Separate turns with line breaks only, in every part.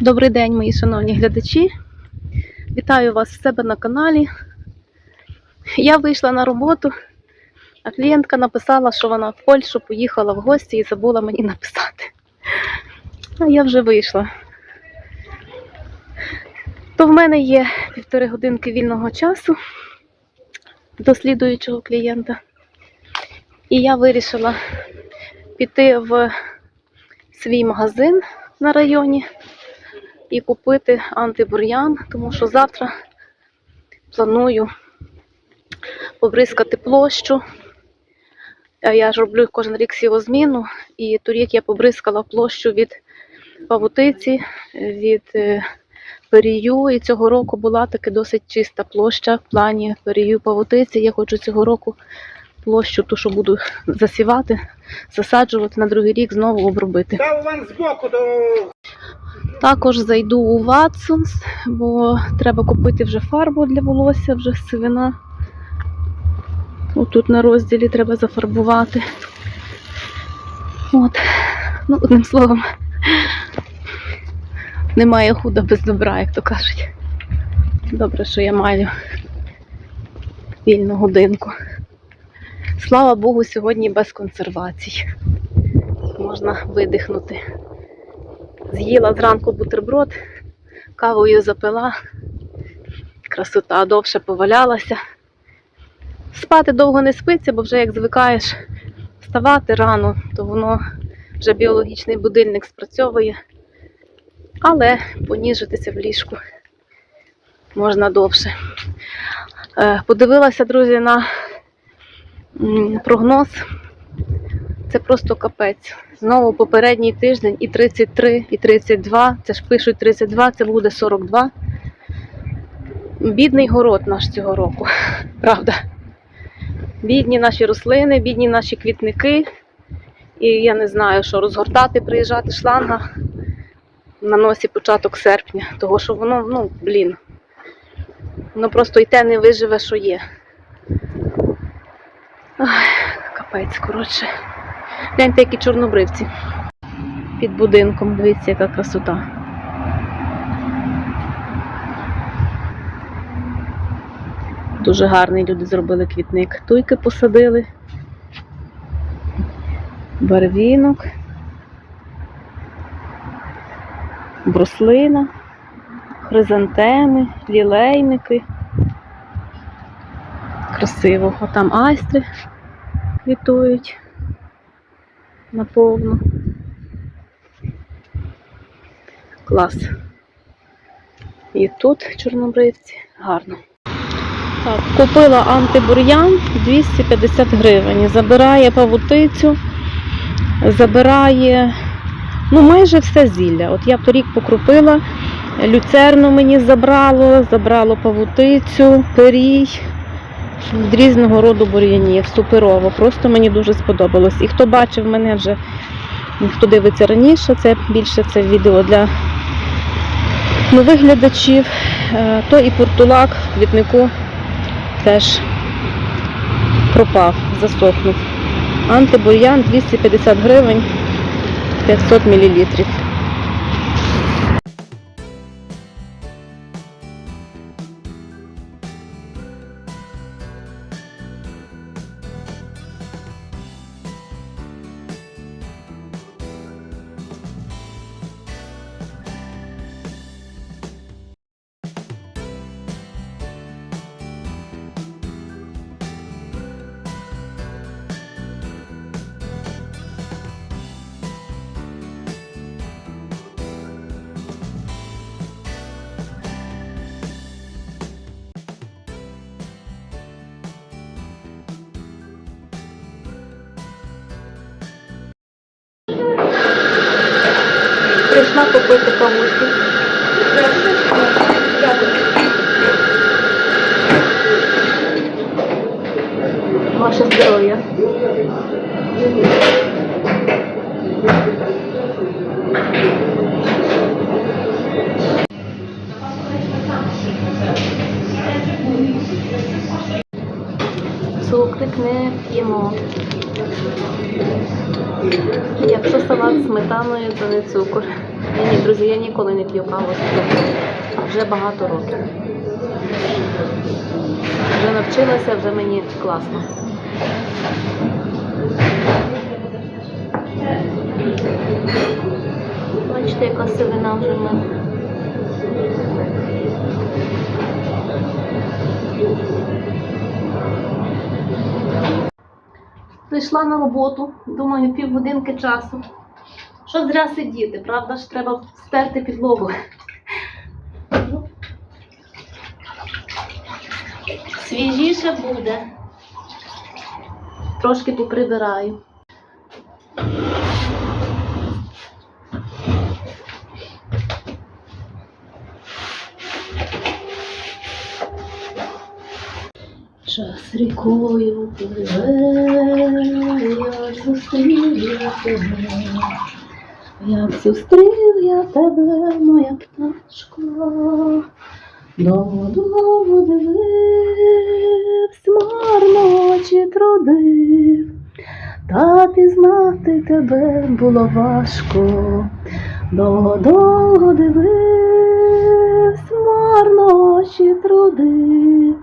Добрий день, мої шановні глядачі. Вітаю вас в себе на каналі. Я вийшла на роботу, а клієнтка написала, що вона в Польщу поїхала в гості і забула мені написати. А я вже вийшла. То в мене є півтори годинки вільного часу до слідуючого клієнта. І я вирішила піти в свій магазин на районі і купити антибур'ян, тому що завтра планую побризкати площу. Я ж роблю кожен рік сівозміну, і торік я побризкала площу від павутиці, від е, перію. І цього року була таки досить чиста площа в плані перію павутиці. Я хочу цього року площу, ту, що буду засівати, засаджувати на другий рік, знову обробити.
Та вон збоку до
Також зайду у Watsons, бо треба купити вже фарбу для волосся, вже сивина. Отут на розділі треба зафарбувати. От. Ну, одним словом, немає худа без добра, як то кажуть. Добре, що я маю вільну годинку. Слава Богу, сьогодні без консервацій. Можна видихнути. З'їла зранку бутерброд, кавою запила, красота довше повалялася. Спати довго не спиться, бо вже як звикаєш вставати рано, то воно вже біологічний будильник спрацьовує. Але поніжитися в ліжку можна довше. Е, Подивилася, друзі, на прогноз. Це просто капець. Знову попередній тиждень і 33, і 32. Це ж пишуть 32, це буде 42. Бідний город наш цього року, правда. Бідні наші рослини, бідні наші квітники. І я не знаю, що розгортати, приїжджати шланга на носі початок серпня, того що воно, ну, блін. Воно просто й те не виживе, що є. Ай, капець, коротше. Гляньте, які чорнобривці. Під будинком, дивіться, яка красота. Дуже гарний люди зробили квітник. Туйки посадили. Барвінок. Бруслина, хризантеми, лілейники. Красиво. Отам айстри квітують наповну. Клас. І тут чорнобривці. Гарно. Так, купила антибур'ян 250 гривень. Забирає павутицю, забирає ну, майже все зілля. От я торік покрупила, люцерну мені забрало, забрало павутицю, перій від різного роду бур'янів, суперово. Просто мені дуже сподобалось. І хто бачив мене вже, хто дивиться раніше, це більше це відео для нових глядачів, е, то і портулак в квітнику теж пропав, засохнув. Антибур'ян 250 гривень 500 мл. Прийшла купити кавусі. Ваше здоров'я. Цукрик не п'ємо. Якщо салат з сметаною, то не цукор. Друзі, я ніколи не п'ю каву. Вже багато років. Вже навчилася, вже мені класно. Бачите, яка сивина вже в мене. Прийшла на роботу, думаю, півгодинки часу. Що зря сидіти, правда ж треба стерти підлогу. Свіжіше буде. Трошки поприбираю. Час рікою пливе, я тебе, як зустрів я тебе, моя пташко, довго-довго дивився, марно очі трудив, та пізнати тебе було важко, довго-довго дивився, марно очі трудив.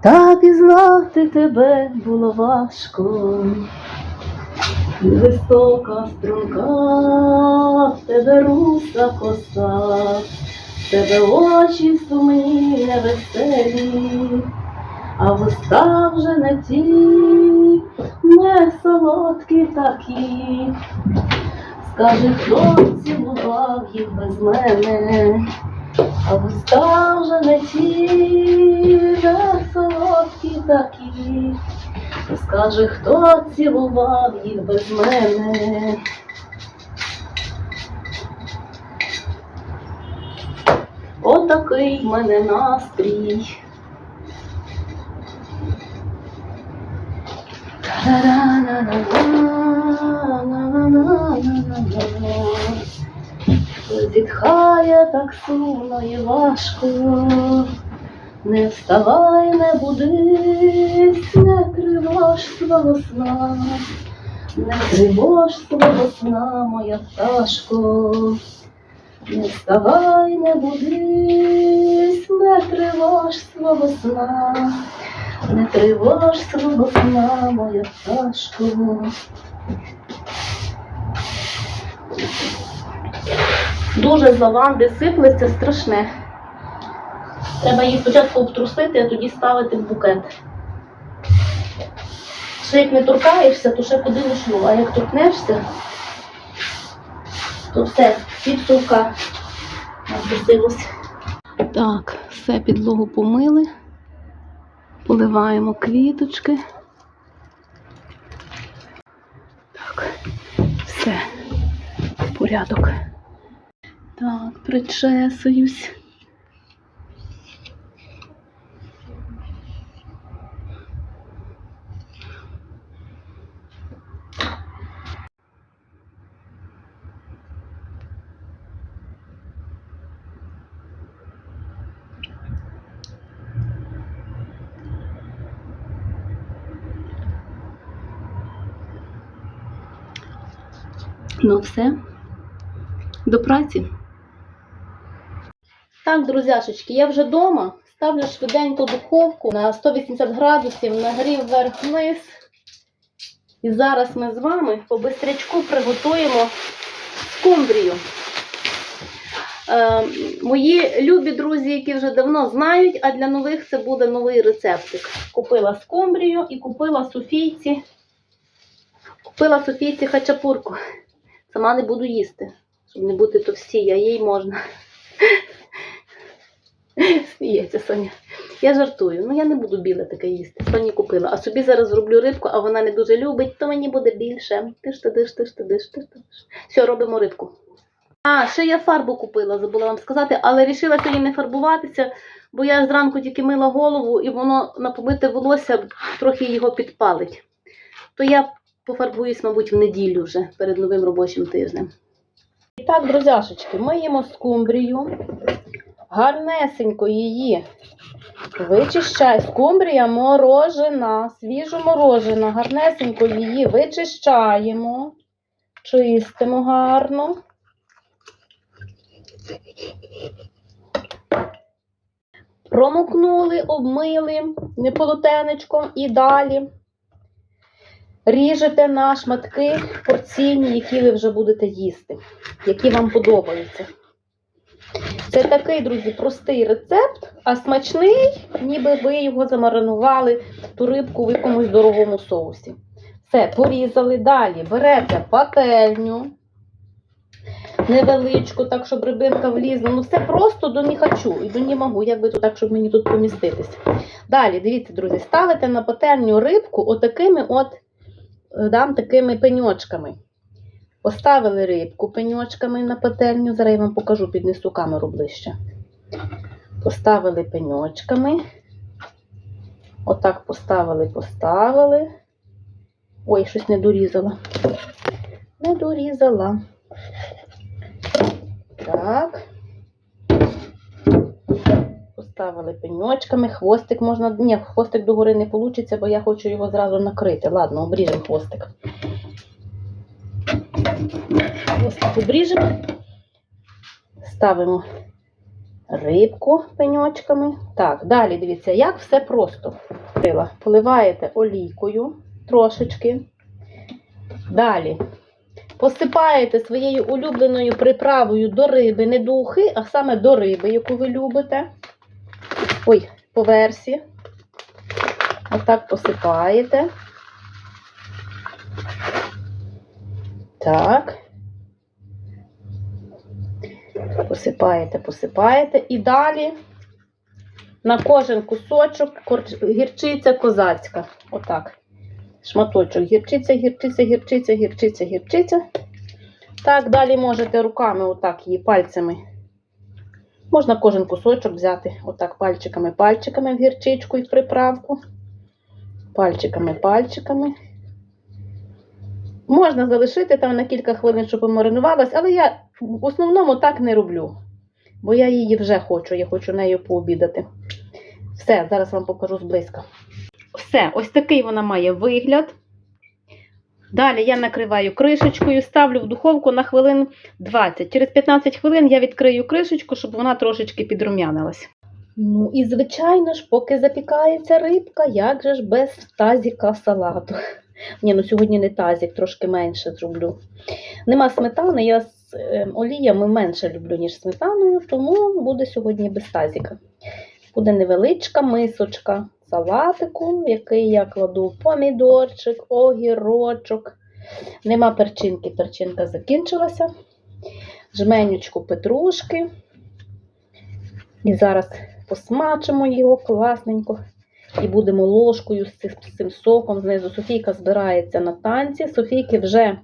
Та пізнати тебе було важко. Висока струнка, в тебе руса коса, в тебе очі сумні невеселі, а вуста вже не ті, не солодкі такі. Скаже, хто цілував їх без мене. А вуста вже не ті, вже солодкі такі. Скаже, хто цілував їх без мене. Отакий в мене настрій. Зітхає так сумно і важко, не вставай, не будись, не тривож свого сна, не тривож свого сна, моя пташко, не вставай, не будись, не тривож свого сна, не тривож свого сна, моя пташко. Дуже з лаванди сиплеться страшне. Треба її спочатку обтрусити, а тоді ставити в букет. Ще як не торкаєшся, то ще подивишся, а як торкнешся, то все, підсувка натрусилось. Так, все підлогу помили, поливаємо квіточки. Так, все, порядок. Так, причесуюсь. Ну все, до праці. Так, друзяшечки, я вже вдома. Ставлю швиденько духовку на 180 градусів, нагрів вверх-вниз. І зараз ми з вами по бистрячку приготуємо скумбрію. Е, мої любі друзі, які вже давно знають, а для нових це буде новий рецептик. Купила скумбрію і купила Софійці. Купила Софійці хачапурку. Сама не буду їсти, щоб не бути товстій, а їй можна. Сміється Соня. Я жартую. Ну я не буду біле таке їсти. Соні купила. А собі зараз зроблю рибку, а вона не дуже любить, то мені буде більше. Ти ж ти диш, ти ж ти диш, ти диш. Все, робимо рибку. А, ще я фарбу купила, забула вам сказати, але вирішила сьогодні не фарбуватися, бо я зранку тільки мила голову і воно на побите волосся трохи його підпалить. То я Пофарбуюсь, мабуть, в неділю вже перед новим робочим тижнем. І так, друзяшечки, ми їмо скумбрію. Гарнесенько її вичищаю. Скумбрія морожена, свіжоморожена. Гарнесенько її вичищаємо, чистимо гарно. Промокнули, обмили неполотенечком і далі ріжете на шматки порційні, які ви вже будете їсти, які вам подобаються. Це такий, друзі, простий рецепт, а смачний, ніби ви його замаринували, ту рибку в якомусь дорогому соусі. Все, порізали далі. Берете пательню невеличку, так, щоб рибинка влізла. Ну, все просто до ніхачу і до німагу, як би так, щоб мені тут поміститися. Далі, дивіться, друзі, ставите на пательню рибку отакими от, дам, такими пеньочками. Поставили рибку пеньочками на пательню. Зараз я вам покажу, піднесу камеру ближче. Поставили пеньочками. Отак поставили, поставили. Ой, щось не дорізала. Не дорізала. Так. Поставили пеньочками, хвостик можна. Ні, хвостик догори не вийде, бо я хочу його зразу накрити. Ладно, обріжемо хвостик. Хвостик обріжемо. Ставимо рибку пеньочками. Так, далі дивіться, як все просто. Поливаєте олійкою трошечки. Далі посипаєте своєю улюбленою приправою до риби, не до ухи, а саме до риби, яку ви любите. Ой, по версі. Отак посипаєте. Так. Посипаєте, посипаєте. І далі на кожен кусочок гірчиця козацька. Отак. Шматочок. Гірчиця, гірчиця, гірчиця, гірчиця, гірчиця. Так, далі можете руками, отак її пальцями. Можна кожен кусочок взяти, отак пальчиками, пальчиками в гірчичку і в приправку. Пальчиками, пальчиками. Можна залишити там на кілька хвилин, щоб помаринувалась, але я в основному так не роблю. Бо я її вже хочу, я хочу нею пообідати. Все, зараз вам покажу зблизька. Все, ось такий вона має вигляд. Далі я накриваю кришечкою, ставлю в духовку на хвилин 20. Через 15 хвилин я відкрию кришечку, щоб вона трошечки підрум'янилась. Ну і звичайно ж, поки запікається рибка, як же ж без тазіка салату. Ні, ну сьогодні не тазік, трошки менше зроблю. Нема сметани, я з е, оліями менше люблю, ніж сметаною, тому буде сьогодні без тазіка. Буде невеличка мисочка салатику, в який я кладу помідорчик, огірочок. Нема перчинки, перчинка закінчилася. Жменючку петрушки. І зараз посмачимо його класненько. І будемо ложкою з цим, з цим соком знизу. Софійка збирається на танці. Софійки вже,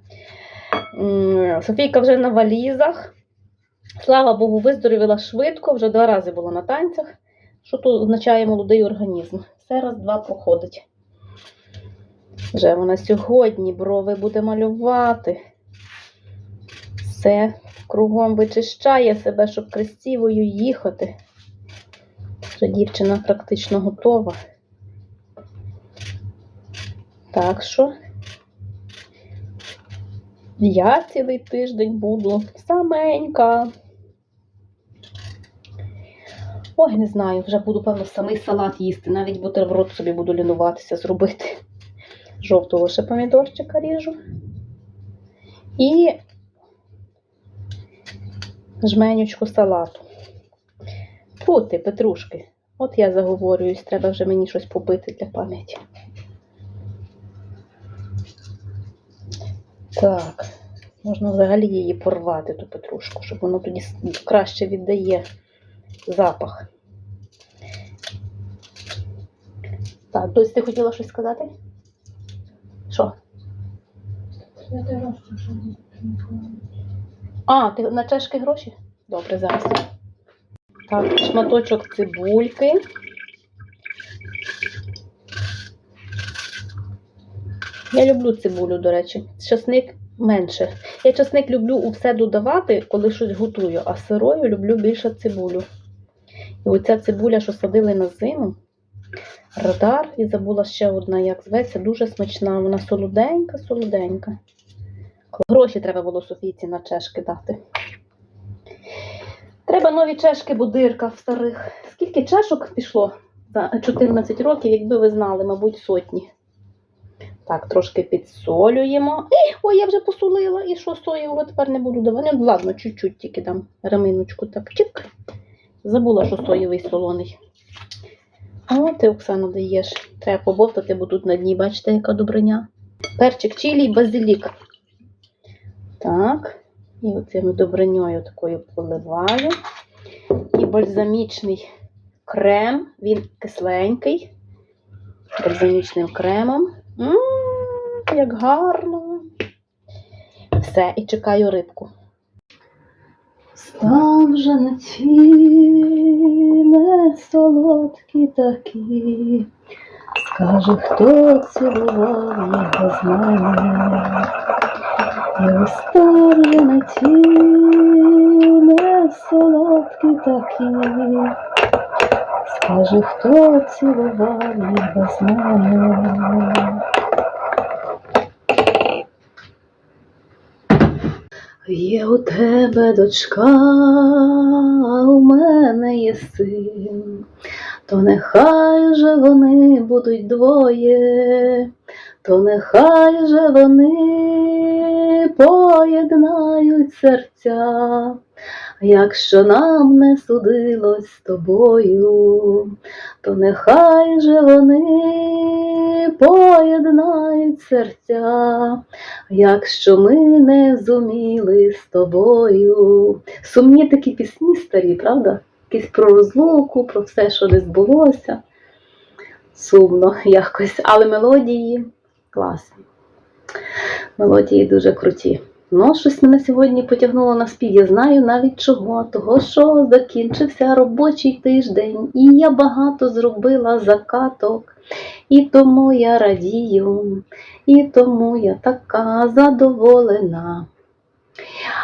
Софійка вже на валізах. Слава Богу, виздоровіла швидко, вже два рази була на танцях. Що то означає молодий організм? Все раз два проходить. Вже вона сьогодні брови буде малювати. Все кругом вичищає себе, щоб красивою їхати. Вже дівчина практично готова. Так що я цілий тиждень буду саменька. Ой, не знаю, вже буду, певно, самий салат їсти. Навіть бутерброд собі буду лінуватися зробити. Жовтого ще помідорчика ріжу. І жменючку салату. Фути, петрушки. От я заговорююсь, треба вже мені щось побити для пам'яті. Так, можна взагалі її порвати, ту петрушку, щоб воно тоді краще віддає запах. Так, Дось, ти хотіла щось сказати? Що? А, ти на чешки гроші? Добре, зараз. Так, шматочок цибульки. Я люблю цибулю, до речі. Часник менше. Я часник люблю у все додавати, коли щось готую, а сирою люблю більше цибулю. І оця цибуля, що садили на зиму, радар, і забула ще одна, як зветься, дуже смачна. Вона солоденька, солоденька. Гроші треба було Софійці на чешки дати. Треба нові чешки, бо дирка в старих скільки чашок пішло за 14 років, якби ви знали, мабуть, сотні. Так, трошки підсолюємо. Ей, ой, я вже посолила. І що соєвого тепер не буду давати. Ну, ладно, чуть-чуть тільки дам реминочку. Так, чик. Забула, що соєвий солоний. О, ти, Оксана, даєш. Треба побовтати, бо тут на дні, бачите, яка добриня. Перчик чилі і базилік. Так. І оцими добриньою такою поливаю. І бальзамічний крем, він кисленький. Бальзамічним кремом. м як гарно. Все, і чекаю рибку. Став вже на ціни солодкі такі. Скаже, хто цілував його з мене. І устав вже на ціни солодкі такі. Скаже, хто цілував їх без мене. Є у тебе дочка, а у мене є син, то нехай же вони будуть двоє, то нехай же вони поєднають серця, якщо нам не судилось з тобою, то нехай же вони поєднають серця, якщо ми не зуміли з тобою. Сумні такі пісні старі, правда? Якісь про розлуку, про все, що не збулося. Сумно якось, але мелодії класні. Мелодії дуже круті. Ну, щось мене сьогодні потягнуло на спів. Я знаю навіть чого. Того, що закінчився робочий тиждень, і я багато зробила закаток. І тому я радію, і тому я така задоволена.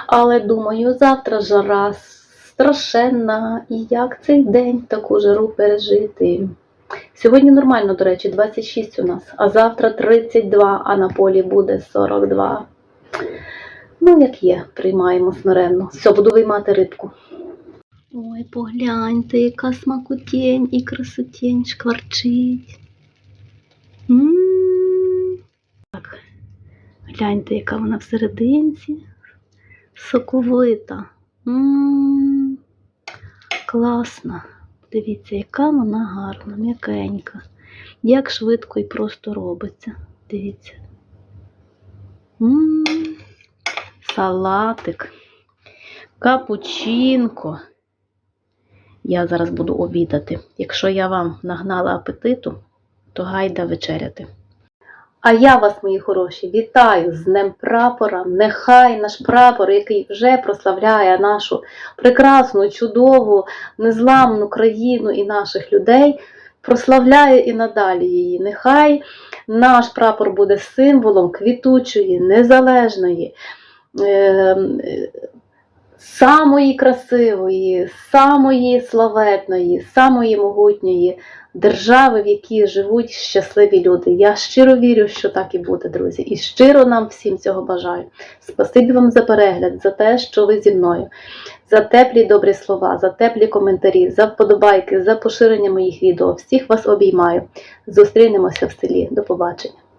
Але думаю, завтра жара страшенна, і як цей день таку жару пережити. Сьогодні нормально, до речі, 26 у нас, а завтра 32, а на полі буде 42. Ну, як є, приймаємо смиренно. Все, буду виймати рибку. Ой, погляньте, яка смакутень і красотень шкварчить. М. Так, гляньте, яка вона всерединці. Соковита. М. Класна. Дивіться, яка вона гарна, м'якенька. Як швидко і просто робиться. Дивіться. М. Салатик. Капучинко. Я зараз буду обідати. Якщо я вам нагнала апетиту, то гайда вечеряти. А я вас, мої хороші, вітаю з Днем Прапора. Нехай наш прапор, який вже прославляє нашу прекрасну, чудову, незламну країну і наших людей, прославляє і надалі її. Нехай наш прапор буде символом квітучої, незалежної, самої красивої, самої славетної, самої могутньої держави, в якій живуть щасливі люди. Я щиро вірю, що так і буде, друзі. І щиро нам всім цього бажаю. Спасибі вам за перегляд, за те, що ви зі мною, за теплі добрі слова, за теплі коментарі, за вподобайки, за поширення моїх відео. Всіх вас обіймаю. Зустрінемося в селі. До побачення.